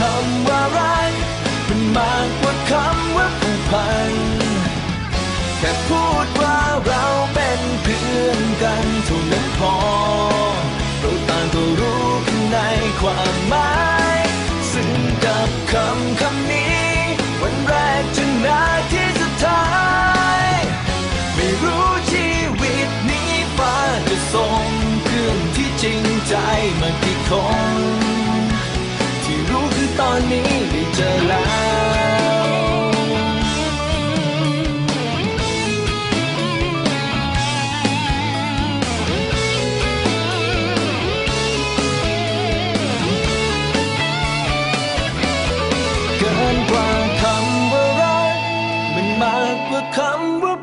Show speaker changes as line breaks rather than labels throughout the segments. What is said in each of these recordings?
คำว่ารักมันมากกว่าคำว่าผูกพันแค่พูดว่าเราเป็นเพื่อนกันเท่านั้นพอเราต่างก็รู้กันในความหมาย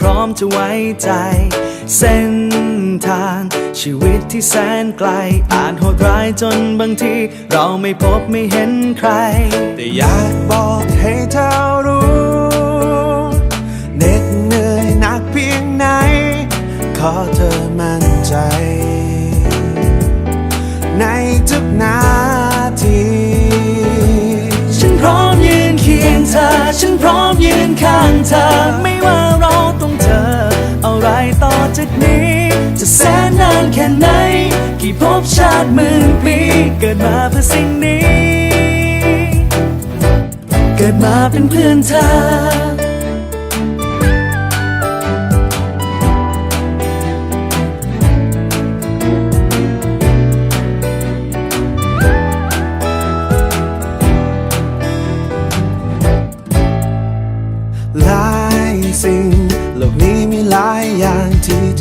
พร้อมจะไว้
ใจ เส้นทาง ชีวิตที่แสนไกล อาจโหดร้ายจนบางที เราไม่พบไม่เห็นใคร แต่อยากบอกให้เธอรู้ แสนนานแค่ไหน กี่ภพชาติหมื่นปี เกิดมาเพื่อสิ่งนี้ เกิดมาเป็นเพื่อนเธอมหลายสิ่ง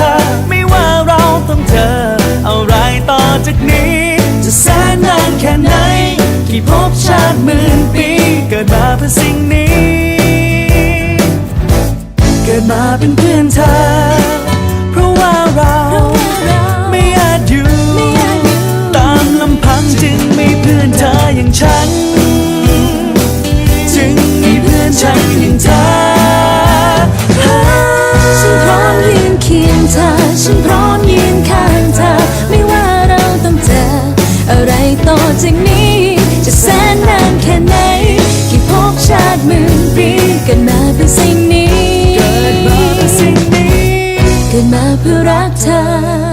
เธอ ไม่ว่าเราต้องเจอ อะไรต่อจากนี้
เกิดมาเป็นสิ่งนี้
เกิดมาเป็นสิ่งนี้
เกิดมาเพื่อรักเธอ